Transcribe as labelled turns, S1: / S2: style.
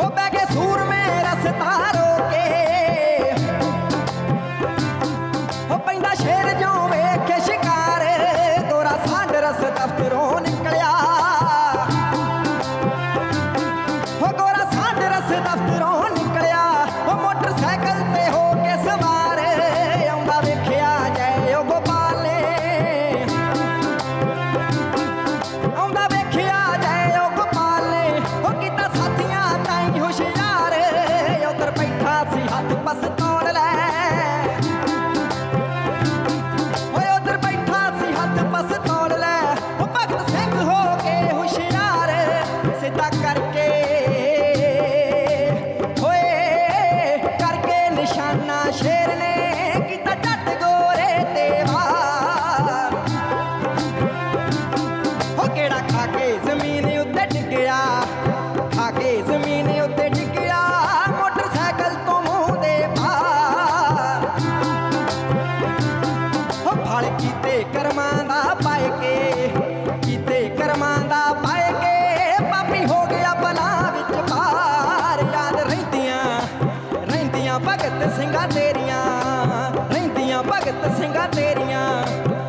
S1: ਹੋ ਬਹਿ ਕੇ ਸੂਰਮੇ ਰਸਤਾ ਰੋਕੇ ਹੋ ਪੈਂਦਾ ਸ਼ੇਰ ਜੋ ਵੇਖੇ ਸ਼ਿਕਾਰ ਗੋਰਾ ਸਾਂਢ ਰਸ ਦਫ਼ਤਰੋਂ ਨਿਕਲਿਆ। ਹੋ ਗੋਰਾ ਸਾਂਢ ਰਸ ਦਫ਼ਤਰੋਂ ਨਿਸ਼ਾਨਾ ਸ਼ੇਰ ਨੇ ਕੀਤਾ ਜੱਟ ਗੋਰੇ ਤੇ ਵਾਰ। ਹੋ ਕਿਹੜਾ ਖਾ ਕੇ ਜ਼ਮੀਨ ਉੱਤੇ ਡਿੱਗਿਆ? ਖਾ ਕੇ ਜ਼ਮੀਨ ਉੱਤੇ ਡਿੱਗਿਆ, ਮੋਟਰਸਾਈਕਲ ਤੋਂ ਮੂੰਹ ਦੇ ਬਾਹਰ। ਹੋ ਫਲ ਕੀਤੇ ਕਰਮਾਂ ਦਾ ਪਾਏ ਕੇ ਭਗਤ ਸਿੰਘਾਂ ਤੇਰੀਆਂ ਰਹਿੰਦੀਆਂ ਭਗਤ ਸਿੰਘਾਂ ਤੇਰੀਆਂ।